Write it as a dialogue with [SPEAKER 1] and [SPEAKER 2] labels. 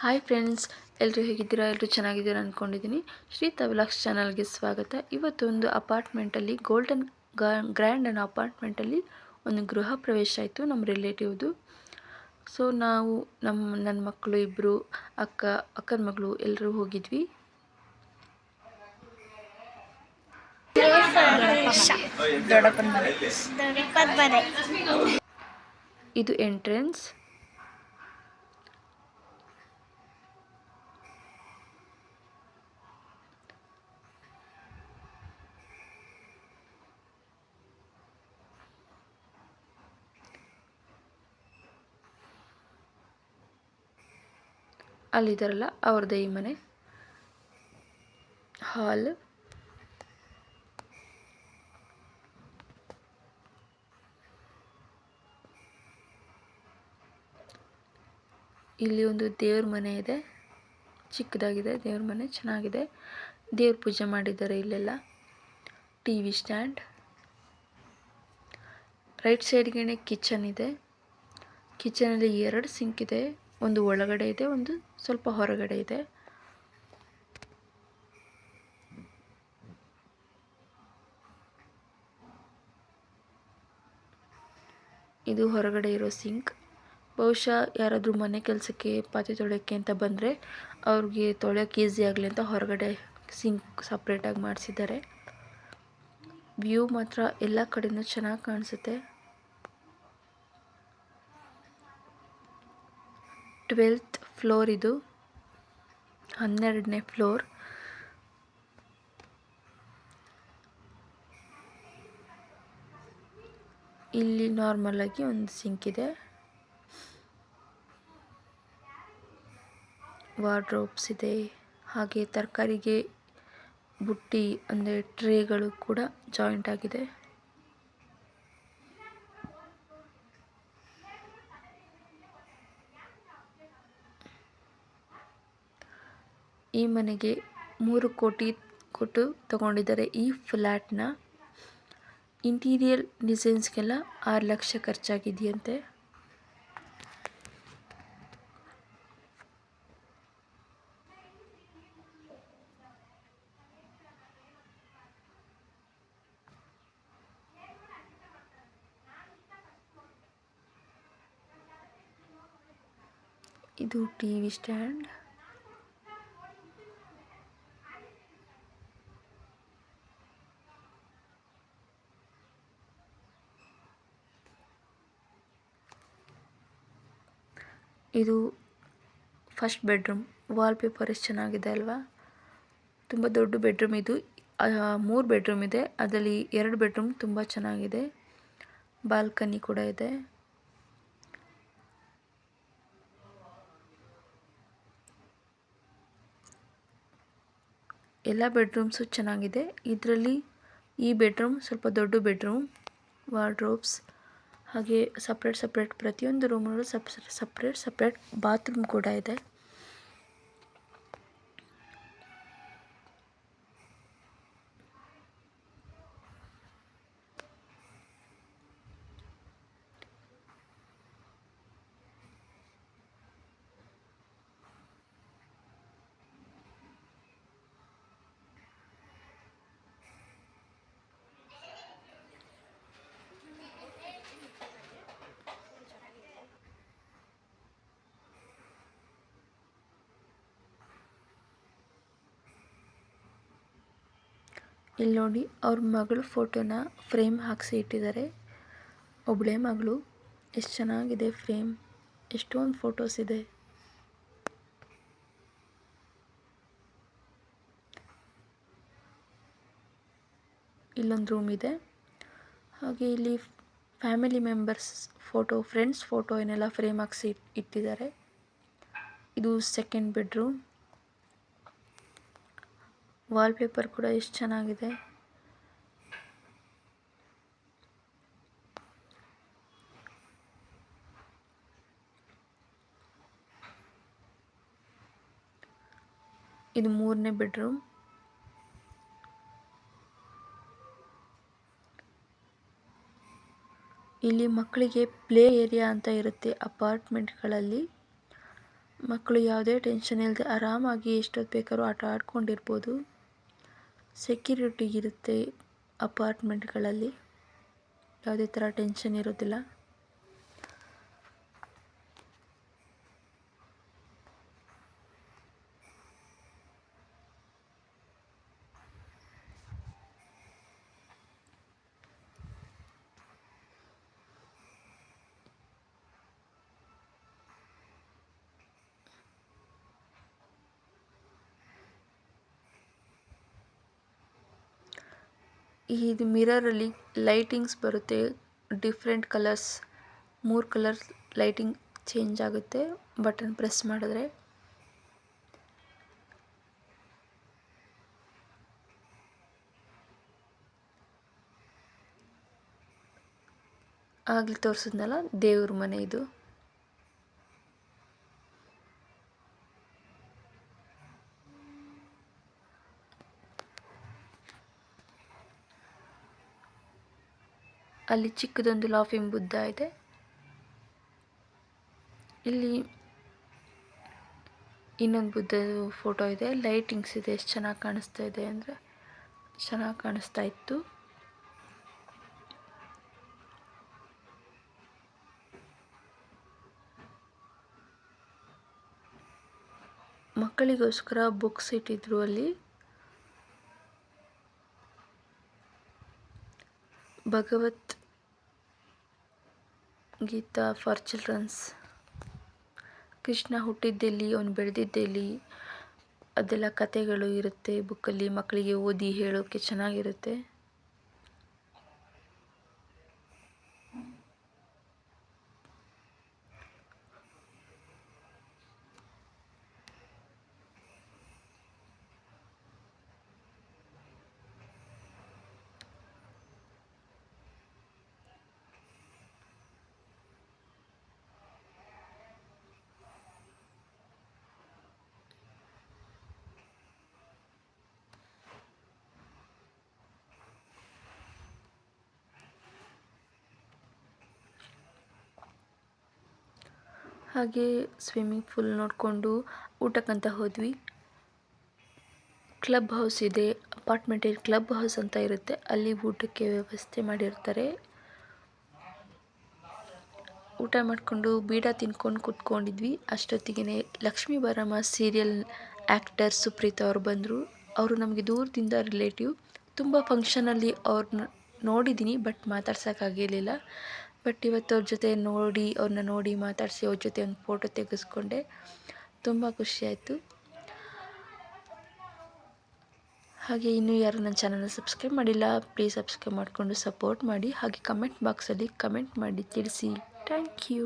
[SPEAKER 1] Hi friends ಎಲ್ಲರೂ ಹೇಗಿದ್ದೀರಾ? ಎಲ್ಲರೂ ಚೆನ್ನಾಗಿದ್ದೀರಾ ಅಂದ್ಕೊಂಡಿದ್ದೀನಿ ಶ್ರೀ ತವಿಲಾಕ್ಸ್ ಚಾನಲ್ಗೆ ಸ್ವಾಗತ. ಇವತ್ತೊಂದು ಅಪಾರ್ಟ್ಮೆಂಟಲ್ಲಿ ಗೋಲ್ಡನ್ ಗ್ರ್ಯಾಂಡ್ ಅನ್ನೋ ಅಪಾರ್ಟ್ಮೆಂಟಲ್ಲಿ ಒಂದು ಗೃಹ ಪ್ರವೇಶ ಆಯಿತು ನಮ್ಮ ರಿಲೇಟಿವ್ದು ಸೊ ನಾವು ನಮ್ಮ ನನ್ನ ಮಕ್ಕಳು ಇಬ್ಬರು ಅಕ್ಕ ಅಕ್ಕನ ಮಗಳು ಎಲ್ಲರೂ ಹೋಗಿದ್ವಿ. ಇದು ಎಂಟ್ರೆನ್ಸ್ ಅಲ್ಲಿದ್ದಾರಲ್ಲ, ಅವ್ರದ್ದೇ ಈ ಮನೆ. ಹಾಲ್. ಇಲ್ಲಿ ಒಂದು ದೇವ್ರ ಮನೆ ಇದೆ. ಚಿಕ್ಕದಾಗಿದೆ, ದೇವ್ರ ಮನೆ, ಚೆನ್ನಾಗಿದೆ. ದೇವ್ರ ಪೂಜೆ ಮಾಡಿದ್ದಾರೆ ಇಲ್ಲೆಲ್ಲ. T V stand. ರೈಟ್ ಸೈಡ್ಗೆ ಕಿಚನ್ ಇದೆ. ಕಿಚನಲ್ಲಿ ಎರಡು ಸಿಂಕ್ ಇದೆ. ಒಂದು ಒಳಗಡೆ ಇದೆ, ಒಂದು ಸ್ವಲ್ಪ ಹೊರಗಡೆ ಇದೆ. ಇದು ಹೊರಗಡೆ ಇರೋ ಸಿಂಕ್. ಬಹುಶಃ ಯಾರಾದರೂ ಮನೆ ಕೆಲಸಕ್ಕೆ, ಪಾತ್ರೆ ತೊಳೆಯೋಕ್ಕೆ ಅಂತ ಬಂದರೆ ಅವ್ರಿಗೆ ತೊಳೆಯೋಕ್ಕೆ ಈಸಿ ಆಗಲಿ ಅಂತ ಹೊರಗಡೆ ಸಿಂಕ್ ಸಪ್ರೇಟಾಗಿ ಮಾಡಿಸಿದ್ದಾರೆ. ವ್ಯೂ ಮಾತ್ರ ಎಲ್ಲ ಕಡೆಯೂ ಚೆನ್ನಾಗಿ ಕಾಣಿಸುತ್ತೆ. ಟ್ವೆಲ್ತ್ ಫ್ಲೋರ್ ಇದು. ಹನ್ನೆರಡನೇ ಫ್ಲೋರ್. ಇಲ್ಲಿ ನಾರ್ಮಲ್ ಆಗಿ ಒಂದು ಸಿಂಕ್ ಇದೆ. ವಾರ್ಡ್ರೋಬ್ಸ್ ಇದೆ. ಹಾಗೆ ತರಕಾರಿಗೆ ಬುಟ್ಟಿ ಅಂದರೆ ಟ್ರೇಗಳು ಕೂಡ ಜಾಯಿಂಟ್ ಆಗಿದೆ. ಈ ಮನೆಗೆ ಮೂರು ಕೋಟಿ ಕೊಟ್ಟು ತಗೊಂಡಿದ್ದಾರೆ. ಈ ಫ್ಲ್ಯಾಟ್ನ ಇಂಟೀರಿಯರ್ ಡಿಸೈನ್ಸ್ಗೆಲ್ಲ ಆರು ಲಕ್ಷ ಖರ್ಚಾಗಿದೆಯಂತೆ. ಇದು ಟಿ ವಿ ಸ್ಟ್ಯಾಂಡ್. ಇದು ಫಸ್ಟ್ ಬೆಡ್ರೂಮ್. ವಾಲ್ಪೇಪರ್ ಎಷ್ಟು ಚೆನ್ನಾಗಿದೆ ಅಲ್ವಾ? ತುಂಬ ದೊಡ್ಡ ಬೆಡ್ರೂಮ್ ಇದು. ಮೂರು ಬೆಡ್ರೂಮ್ ಇದೆ. ಅದರಲ್ಲಿ ಎರಡು ಬೆಡ್ರೂಮ್ ತುಂಬ ಚೆನ್ನಾಗಿದೆ. ಬಾಲ್ಕನಿ ಕೂಡ ಇದೆ. ಎಲ್ಲ ಬೆಡ್ರೂಮ್ಸು ಚೆನ್ನಾಗಿದೆ. ಇದರಲ್ಲಿ ಈ ಬೆಡ್ರೂಮ್ ಸ್ವಲ್ಪ ದೊಡ್ಡ ಬೆಡ್ರೂಮ್. ವಾರ್ಡ್ರೋಬ್ಸ್. ಹಾಗೆ ಸಪರೇಟ್ ಸಪರೇಟ್ ಪ್ರತಿಯೊಂದು ರೂಮಲ್ಲೂ ಸಪ್ ಸಪರೇಟ್ ಸಪರೇಟ್ ಬಾತ್ರೂಮ್ ಕೂಡ ಇದೆ. ಇಲ್ಲಿ ನೋಡಿ, ಅವ್ರ ಮಗಳು ಫೋಟೋನ ಫ್ರೇಮ್ ಹಾಕಿಸಿ ಇಟ್ಟಿದ್ದಾರೆ. ಒಬ್ಬಳೇ ಮಗಳು. ಎಷ್ಟು ಚೆನ್ನಾಗಿದೆ ಫ್ರೇಮ್. ಎಷ್ಟೊಂದು ಫೋಟೋಸ್ ಇದೆ. ಇಲ್ಲೊಂದು ರೂಮ್ ಇದೆ. ಹಾಗೆ ಇಲ್ಲಿ family members photo, friends photo ಏನೆಲ್ಲ ಫ್ರೇಮ್ ಹಾಕಿಸಿ ಇಟ್ಟಿದ್ದಾರೆ. ಇದು ಸೆಕೆಂಡ್ ಬೆಡ್ರೂಮ್. ವಾಲ್ಪೇಪರ್ ಕೂಡ ಎಷ್ಟು ಚೆನ್ನಾಗಿದೆ. ಇದು ಮೂರನೇ ಬೆಡ್ರೂಮ್ ಇಲ್ಲಿ ಮಕ್ಕಳಿಗೆ ಪ್ಲೇ ಏರಿಯಾ ಅಂತ ಇರುತ್ತೆ ಅಪಾರ್ಟ್ಮೆಂಟ್ಗಳಲ್ಲಿ ಮಕ್ಕಳು ಯಾವುದೇ ಟೆನ್ಷನ್ ಇಲ್ಲದೆ ಆರಾಮಾಗಿ ಎಷ್ಟೊತ್ತು ಬೇಕಾದ್ರೂ ಆಟ ಆಡ್ಕೊಂಡಿರ್ಬೋದು. ಸೆಕ್ಯೂರಿಟಿ ಇರುತ್ತೆ ಅಪಾರ್ಟ್ಮೆಂಟ್ಗಳಲ್ಲಿ. ಯಾವುದೇ ಥರ ಟೆನ್ಷನ್ ಇರೋದಿಲ್ಲ. ಇದು ಮಿರರಲ್ಲಿ ಲೈಟಿಂಗ್ಸ್ ಬರುತ್ತೆ. ಡಿಫ್ರೆಂಟ್ ಕಲರ್ಸ್, ಮೂರು ಕಲರ್ ಲೈಟಿಂಗ್ ಚೇಂಜ್ ಆಗುತ್ತೆ. ಬಟನ್ ಪ್ರೆಸ್ ಮಾಡಿದ್ರೆ. ಆಗಲಿ ತೋರಿಸಿದ್ನಲ್ಲ, ದೇವ್ರ ಮನೆ ಇದು. ಅಲ್ಲಿ ಚಿಕ್ಕದೊಂದು ಲಾಫಿಂಗ್ ಬುದ್ಧ ಇದೆ. ಇಲ್ಲಿ ಇನ್ನೊಂದು ಬುದ್ಧದ ಫೋಟೋ ಇದೆ. ಲೈಟಿಂಗ್ಸ್ ಇದೆ. ಎಷ್ಟು ಚೆನ್ನಾಗಿ ಕಾಣಿಸ್ತಾ ಇದೆ ಅಂದರೆ ಚೆನ್ನಾಗಿ ಕಾಣಿಸ್ತಾ ಇತ್ತು. ಮಕ್ಕಳಿಗೋಸ್ಕರ ಬುಕ್ಸ್ ಇಟ್ಟಿದ್ರು ಅಲ್ಲಿ. Bhagavad Gita for children. Krishna ಹುಟ್ಟಿದ್ದೆಲ್ಲಿ, ಅವನು ಬೆಳೆದಿದ್ದೆಲ್ಲಿ ಅದೆಲ್ಲ ಕಥೆಗಳು ಇರುತ್ತೆ, ಬುಕ್ಕಲ್ಲಿ ಮಕ್ಕಳಿಗೆ ಓದಿ ಹೇಳೋಕ್ಕೆ ಚೆನ್ನಾಗಿರುತ್ತೆ. ಹಾಗೆ ಸ್ವಿಮ್ಮಿಂಗ್ ಫೂಲ್ ನೋಡಿಕೊಂಡು ಊಟಕ್ಕಂತ ಹೋದ್ವಿ. ಕ್ಲಬ್ ಹೌಸ್ ಇದೆ ಅಪಾರ್ಟ್ಮೆಂಟಲ್ಲಿ ಕ್ಲಬ್ ಹೌಸ್ ಅಂತ ಇರುತ್ತೆ. ಅಲ್ಲಿ ಊಟಕ್ಕೆ ವ್ಯವಸ್ಥೆ ಮಾಡಿರ್ತಾರೆ. ಊಟ ಮಾಡಿಕೊಂಡು ಬೀಡ ತಿನ್ಕೊಂಡು ಕುತ್ಕೊಂಡಿದ್ವಿ. ಅಷ್ಟೊತ್ತಿಗೆ ಲಕ್ಷ್ಮೀ ಬಾರಮ್ಮ ಸೀರಿಯಲ್ ಆ್ಯಕ್ಟರ್ ಸುಪ್ರೀತ್ ಅವರು ಬಂದರು. ಅವರು ನಮಗೆ ದೂರದಿಂದ ರಿಲೇಟಿವ್ ತುಂಬ ಫಂಕ್ಷನಲ್ಲಿ ಅವ್ರನ್ನ ನೋಡಿದ್ದೀನಿ ಬಟ್ ಮಾತಾಡ್ಸೋಕ್ಕಾಗಿರಲಿಲ್ಲ ಬಟ್ ಇವತ್ತು ಅವ್ರ ಜೊತೆ ನೋಡಿ, ಅವ್ರನ್ನ ನೋಡಿ ಮಾತಾಡಿಸಿ ಅವ್ರ ಜೊತೆ ಒಂದು ಫೋಟೋ ತೆಗೆಸ್ಕೊಂಡೆ. ತುಂಬ ಖುಷಿಯಾಯಿತು ಹಾಗೆ ಇನ್ನೂ ಯಾರು ನನ್ನ ಚಾನಲ್ನ ಸಬ್ಸ್ಕ್ರೈಬ್ ಮಾಡಿಲ್ಲ ಪ್ಲೀಸ್ ಸಬ್ಸ್ಕ್ರೈಬ್ ಮಾಡಿಕೊಂಡು ಸಪೋರ್ಟ್ ಮಾಡಿ. ಹಾಗೆ ಕಮೆಂಟ್ ಬಾಕ್ಸಲ್ಲಿ ಕಮೆಂಟ್ ಮಾಡಿ ತಿಳಿಸಿ. Thank you